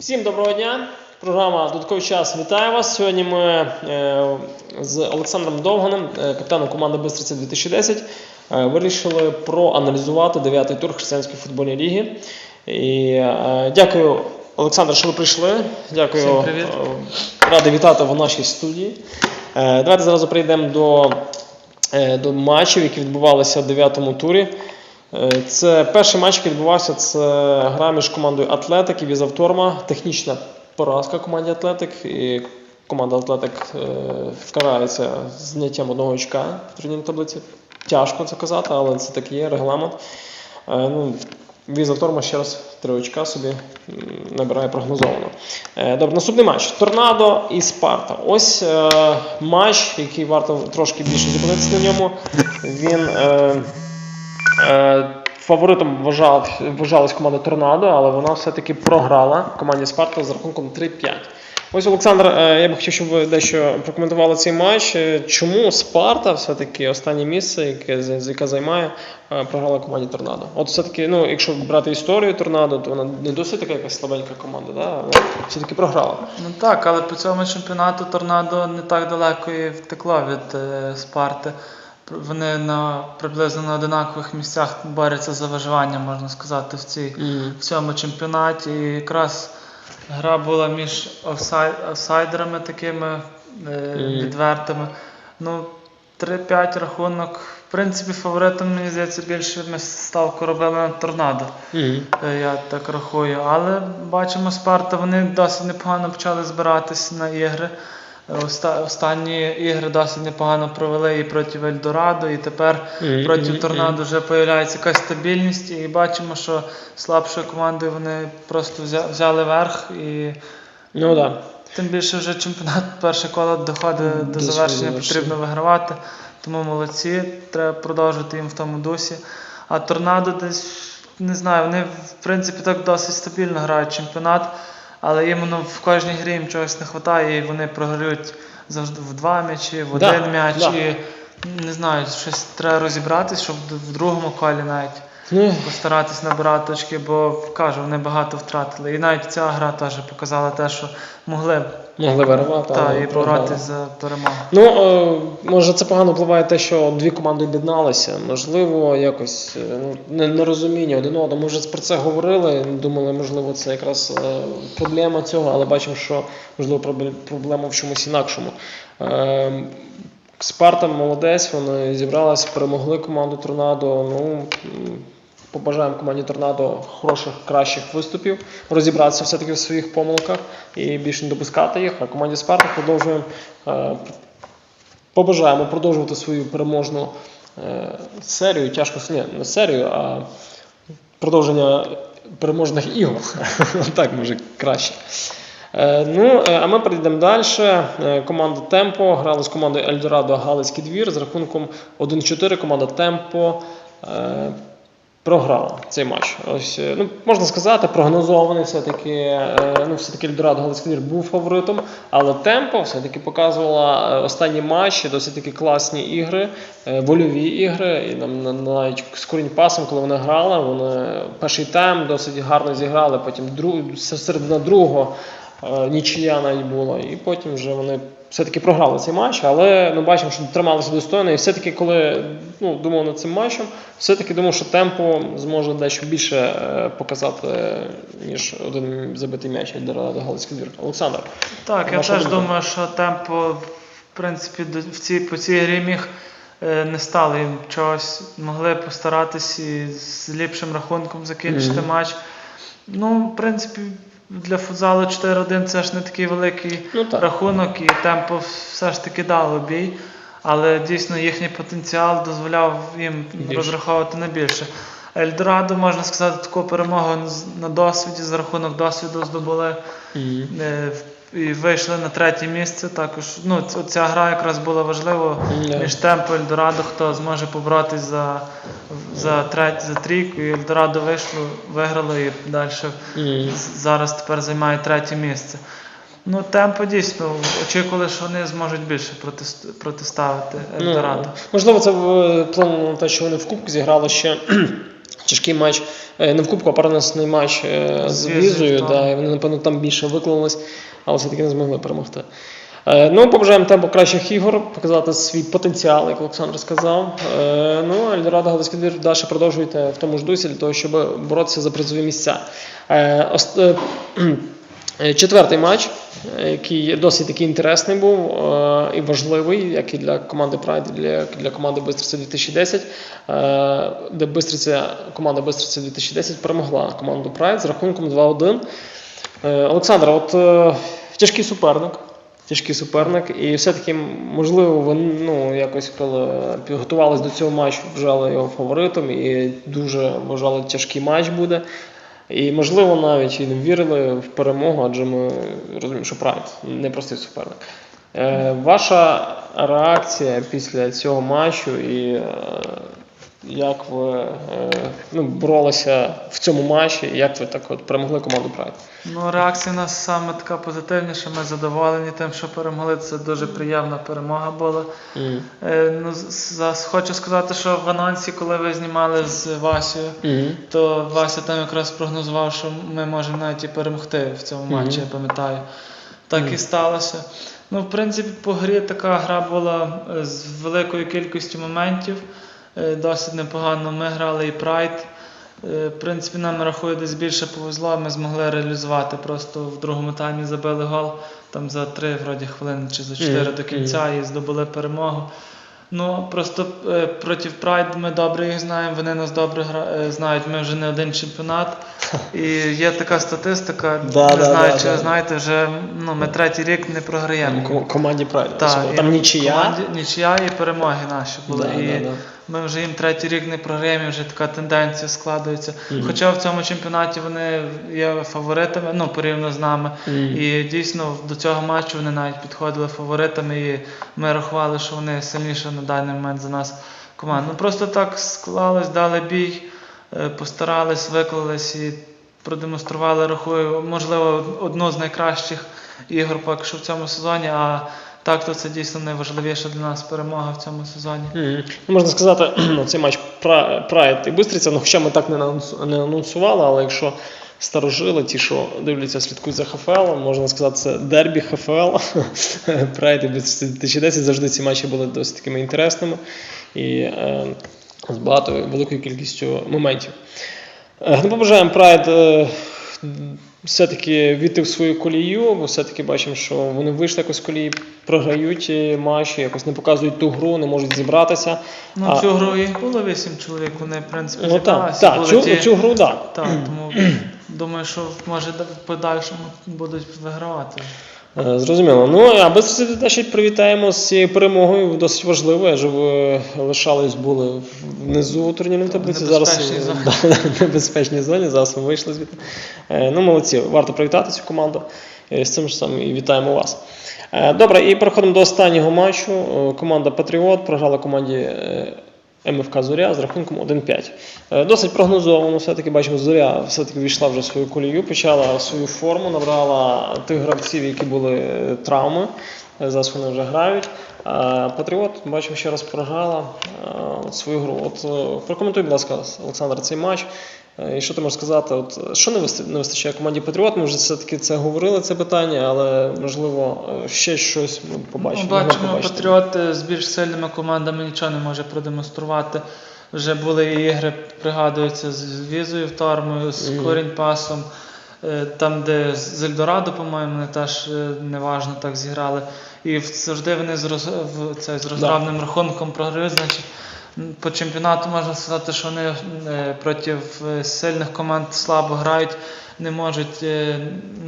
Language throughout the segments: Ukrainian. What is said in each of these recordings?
Всім доброго дня. Програма Додатковий час вітає вас. Сьогодні ми е, з Олександром Довганим, е, капітаном команди Бистриця 2010, е, вирішили проаналізувати дев'ятий тур християнської футбольної ліги. І дякую, Олександр, що ви прийшли. Дякую. Всім привіт. Радий вітати в нашій студії. Давайте зразу прийдемо до, до матчів, які відбувалися в дев'ятому турі. Е, Це перший матч, який відбувався. Це гра між командою Атлетик і Візавторма. Технічна поразка команді Атлетик. І команда Атлетик е, вкарається зняттям одного очка в турнірній таблиці. Тяжко це казати, але це так є регламент. Е, Ну, Візавторма ще раз три очка собі набирає прогнозовано. Добре, наступний матч. Торнадо і Спарта. Ось матч, який варто трошки більше зупинитися на ньому. Він. Е, Фаворитом вважалась команда Торнадо, але вона все-таки програла команді Спарта з рахунком 3-5. Ось Олександр, е, я б хотів, щоб ви дещо прокоментували цей матч. Е, Чому Спарта все-таки останнє місце, яке, яке займає, програла команді Торнадо? От все-таки, ну, якщо брати історію Торнадо, то вона не досить така якась слабенька команда, да? але все-таки програла. Ну так, але по цьому чемпіонату Торнадо не так далеко і втекло від е, Спарти. Вони на приблизно на одинакових місцях борються за виживання, можна сказати, в, цій, в цьому чемпіонаті. І якраз гра була між офсай, офсайдерами такими е, Мгм. відвертими. Ну, 3-5 рахунок. В принципі, фаворитом, мені здається, більше ми ставку робили на торнадо. Е, Я так рахую. Але бачимо, Спарта вони досить непогано почали збиратись на ігри. Оста- Останні ігри досить непогано провели і проти Ельдорадо, і тепер проти Торнадо вже з'являється якась стабільність. І бачимо, що слабшою командою вони просто взяли верх. І Ну. Да. тим більше вже чемпіонат перше коло доходить до До завершення, завершення. потрібно вигравати. Тому молодці, треба продовжувати їм в тому дусі. А торнадо десь не знаю, вони в принципі так досить стабільно грають чемпіонат, але іменно в кожній грі їм чогось не вистачає, і вони програють завжди в два м'ячі, в Да, один м'яч. да. І не знаю, щось треба розібратись, щоб в другому колі навіть Ну, постаратись набирати очки, бо кажу, вони багато втратили. І навіть ця гра теж показала те, що могли б могли вирвати. та, і програли. за перемогу. Ну, е, може, це погано впливає те, що дві команди об'єдналися. Можливо, якось е, ну, нерозуміння один одного. Ми вже про це говорили. Думали, можливо, це якраз е, проблема цього, але бачимо, що можливо пробле- проблема в чомусь інакшому. Е, Спарта молодець, вони зібрались, перемогли команду Торнадо. Ну, побажаємо команді Торнадо хороших, кращих виступів, розібратися все-таки в своїх помилках і більше не допускати їх. А команді Спарта продовжуємо е, побажаємо продовжувати свою переможну е, серію. Тяжко ні, не серію, а продовження переможних ігор. так може краще. Е, Ну, а ми перейдемо далі. Команда Темпо грала з командою Ельдорадо Галицький двір з рахунком 1-4. Команда Темпо програла цей матч. Ось, е, ну, можна сказати, прогнозований все-таки. е, Ну, все-таки Ельдорадо Галицький був фаворитом, але Темпо все-таки показувала е, останні матчі, досить таки класні ігри, вольові ігри. І нам на- навіть з корінь пасом, коли вони грали, вони перший тайм досить гарно зіграли, потім друг, середина другого нічия навіть була, і потім вже вони все-таки програли цей матч, але ми бачимо, що трималися достойно. І все-таки, коли ну, думав над цим матчем, все-таки думав, що темпо зможе дещо більше е, показати, ніж один забитий м'яч від до Галицький двір. Олександр. Так, я теж думка? думаю, що темпо, в принципі, в цій, по цій грі міг е, не стали їм чогось, могли постаратись і з ліпшим рахунком закінчити Мгм. матч. Ну, в принципі, для футзалу 4-1 це ж не такий великий Ну так. рахунок, і темпо все ж таки дало бій. Але дійсно їхній потенціал дозволяв їм Більше. розраховувати на більше. Ельдорадо, можна сказати, таку перемогу на досвіді, за рахунок досвіду здобули. Е, І вийшли на третє місце. Також ну, ця гра якраз була важлива Мгм. між Темпо Ельдорадо, хто зможе поборотись за, за, треть, за трійку. І Ельдорадо вийшло, виграло і далі Мгм. зараз тепер займає третє місце. Ну, темпо дійсно очікували, що вони зможуть більше протист- протиставити Ельдорадо. Ну, можливо, це вплинуло на те, що вони в Кубку зіграли ще Тяжкий матч, е, не в кубку, а перенесений матч е, з Візою. Да, і вони, напевно, там більше виклались, але все-таки не змогли перемогти. Е, Ну, побажаємо темпу кращих ігор, показати свій потенціал, як Олександр сказав. Е, Ну, Ельдорадо Галицький двір далі продовжуйте в тому ж дусі для того, щоб боротися за призові місця. Е, Четвертий матч, який досить такий інтересний був і важливий, як і для команди Pride, і для, команди Бистриця 2010, е, де Бистриця, команда Бистриця 2010 перемогла команду Pride з рахунком 2-1. Е, Олександр, от тяжкий суперник. Тяжкий суперник, і все-таки, можливо, ви ну, якось коли підготувалися до цього матчу, вважали його фаворитом і дуже вважали, тяжкий матч буде. І, можливо, навіть і не вірили в перемогу, адже ми розуміємо, що Прайд непростий суперник. Е, ваша реакція після цього матчу і е, як ви е, ну, боролися в цьому матчі, як ви так от перемогли команду Прайд? Ну, реакція у нас саме така позитивніша. Ми задоволені тим, що перемогли. Це дуже приємна перемога була. Е, ну, хочу сказати, що в анонсі, коли ви знімали з Васею, Мгм. то Вася там якраз прогнозував, що ми можемо навіть і перемогти в цьому матчі, Мгм. я пам'ятаю. Так і сталося. Ну, в принципі, по грі така гра була е, з великою кількістю моментів. Е, Досить непогано. Ми грали і Прайд. Е, В принципі, нам рахує десь більше повезло, ми змогли реалізувати. Просто в другому таймі забили гол там за три вроді хвилини чи за чотири до кінця і здобули перемогу. Ну просто е, проти Прайд ми добре їх знаємо, вони нас добре гра... знають. Ми вже не один чемпіонат. І є така статистика, Да, не знаю, да, чи да. знаєте, вже ну, ми третій рік не програємо. Ко- Команді Прайд. Там нічия. команді- нічия і перемоги наші були. І. ми вже їм третій рік не програємо, вже така тенденція складується. Мгм. Хоча в цьому чемпіонаті вони є фаворитами, ну порівняно з нами. Мгм. І дійсно до цього матчу вони навіть підходили фаворитами, і ми рахували, що вони сильніша на даний момент за нас команда. Ну просто так склалось, дали бій, е, постарались, виклались і продемонстрували, рахую, можливо, одну з найкращих ігор поки що в цьому сезоні. А так, то це дійсно найважливіша для нас перемога в цьому сезоні. Мгм. Ну, Можна сказати, цей матч Пра- Прайд і Бистриця, ну хоча ми так не анонсували, але якщо старожили, ті, що дивляться, слідкують за ХФЛ, можна сказати, це дербі ХФЛ. Прайд і Бистриця 2010 завжди ці матчі були досить такими інтересними і е, з багатою великою кількістю моментів. Е, Ну, побажаємо Прайд е, все-таки війти в свою колію, бо все-таки бачимо, що вони вийшли якось з колії, програють е, матчі, якось не показують ту гру, не можуть зібратися. Ну, А- цю гру їх було вісім чоловік, вони, в принципі, Ну так, зібралися. так були цю, ті- цю гру, так. Так, тому думаю, що може в подальшому будуть вигравати. Е, Зрозуміло. Ну а без значить привітаємо з цією перемогою. Досить важливо, адже ви лишались були внизу у турнірній таблиці. Зараз. Да, в небезпечній зоні. Зараз ми вийшли звідти. Е, Ну, молодці, варто привітати цю команду. Е, З цим ж самим і вітаємо вас. Е, Добре, і переходимо до останнього матчу. Е, Команда Патріот програла команді е, МФК Зоря з рахунком 1-5. Е, Досить прогнозовано, все-таки бачимо, Зоря все-таки війшла вже в свою колію, почала свою форму, набрала тих гравців, які були е, травми. Зараз вони вже грають. Патріот, бачимо, ще раз програла свою гру. От е, прокоментуй, будь ласка, Олександр, цей матч. Е, І що ти можеш сказати? От, що не вистачає команді Патріот? Ми вже все-таки це говорили, це питання, але можливо е, ще щось ми побачимо. Ну, бачимо, патріоти з більш сильними командами нічого не може продемонструвати. Вже були ігри, пригадуються з візою в Тормою, з корінь пасом. Е, Там, де з Ельдорадо, по-моєму, вони теж е, неважно так зіграли. І завжди вони з, роз, це, з розгромним рахунком програють. Значить, по чемпіонату можна сказати, що вони е, проти сильних команд слабо грають, не можуть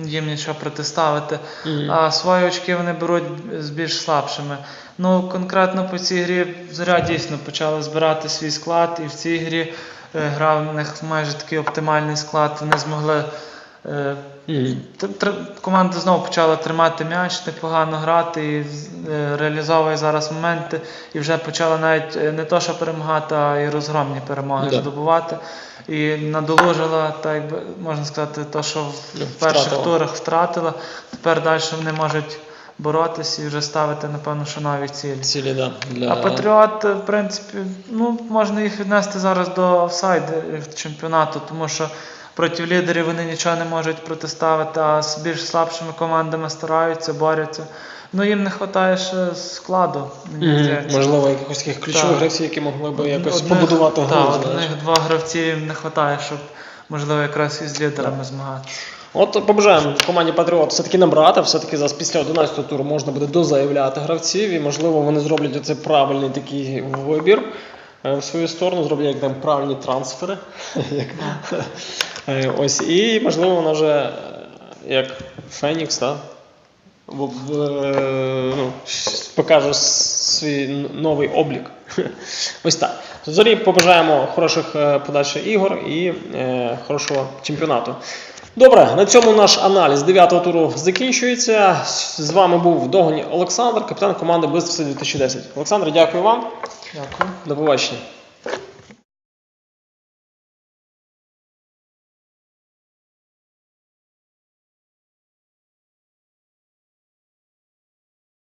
їм нічого протиставити. Мгм. А свої очки вони беруть з більш слабшими. Ну, конкретно по цій грі зоря дійсно почала збирати свій склад, і в цій грі грав в них майже такий оптимальний склад. Вони змогли. Е, команда знову почала тримати м'яч, непогано грати і е, реалізовує зараз моменти. І вже почала навіть е, не то, що перемагати, а й розгромні перемоги Да. здобувати. І надолужила, так можна сказати, то, що в перших втратила. турах втратила. Тепер далі вони можуть боротись і вже ставити, напевно, що нові цілі. Цілі, да, для... А Патріот, в принципі, ну, можна їх віднести зараз до офсайду чемпіонату, тому що проти лідерів вони нічого не можуть протиставити, а з більш слабшими командами стараються, борються. Ну їм не вистачає ще складу, мені здається. Можливо, якихось таких ключових Так. гравців, які могли б якось Одних- побудувати Так, гру. знаєш. одних-два гравців їм не вистачає, щоб, можливо, якраз із лідерами змагати. От побажаємо команді Патріот все-таки набрати, все-таки зараз після 11 туру можна буде дозаявляти гравців, і можливо вони зроблять оцей правильний такий вибір в свою сторону, зроблять як там правильні трансфери. Е, Ось, і можливо вона вже е, як Фенікс, так? Е, ну, покаже свій новий облік. Ось так. Зорі побажаємо хороших е, подальших ігор і е, хорошого чемпіонату. Добре, на цьому наш аналіз 9-го туру закінчується. З вами був Догоні Олександр, капітан команди Бистровці 2010. Олександр, дякую вам. Дякую. До побачення.